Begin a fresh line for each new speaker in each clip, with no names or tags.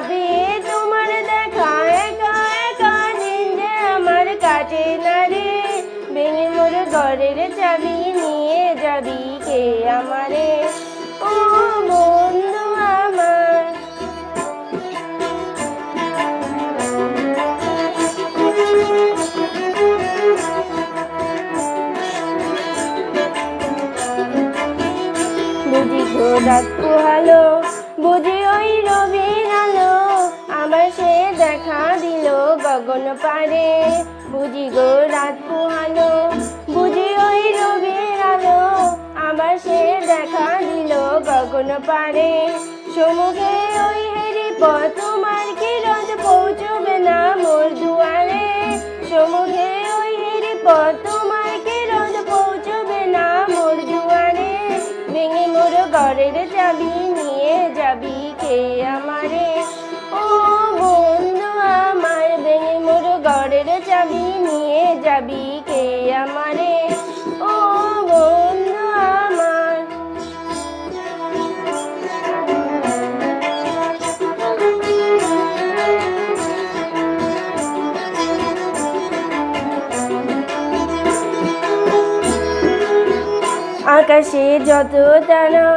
পাবে তোমার দেখা একা একা যে আমার কাটে না রে। ভেঙে মোর ঘরের চাবি নিয়ে যাবি কে আমারে? ও বন্ধু আমার। বুঝি তো ডাক পোহালো, বুঝি ওই রবি পারে। বুঝি গো রাত পোহালো, বুঝি ওই রবির আলো, আবার সে দেখা দিল গগন পারে। সমুখে ওই হেরি পথ, তোমার কি রোজ পৌঁছবে না মোর দুয়ারে? সমুখে ওই হেরি পথ, তোমার কি রোজ পৌঁছবে না মোর দুয়ারে? ভেঙে মোর ঘরের যাবি কে আমারে? ও বন্ধু আমার। আকাশে যত তারা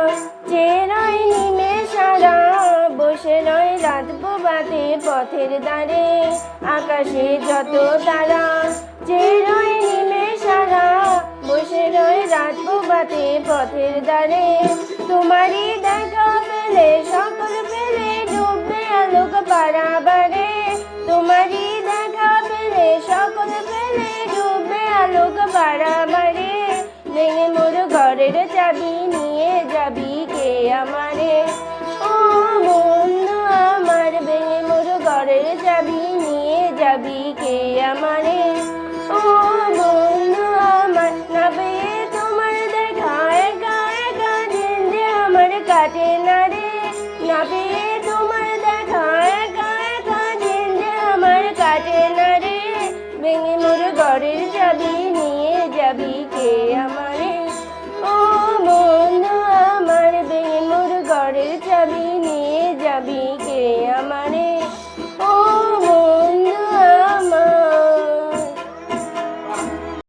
চেরাই নিমে সারা, বসে রয় রাত পোবাতে পথের দ্বারে। আকাশে যত তারা চেরাই নিমে সারা, বসে রয় রাত পথের দ্বারে। তোমারই দেখা পেলে, সকল পেলে ডুববে আলোক পারাবারে তোমারই দেখা পেলে, সকল পেলে ডুববে আলোক পারাবারে ভেঙে মোর ঘরের চাবি নিয়ে যাবি কে আমারে? ও বন্ধু আমার, ভেঙে মোর ঘরের চাবি নিয়ে যাবি কে আমারে? Love it.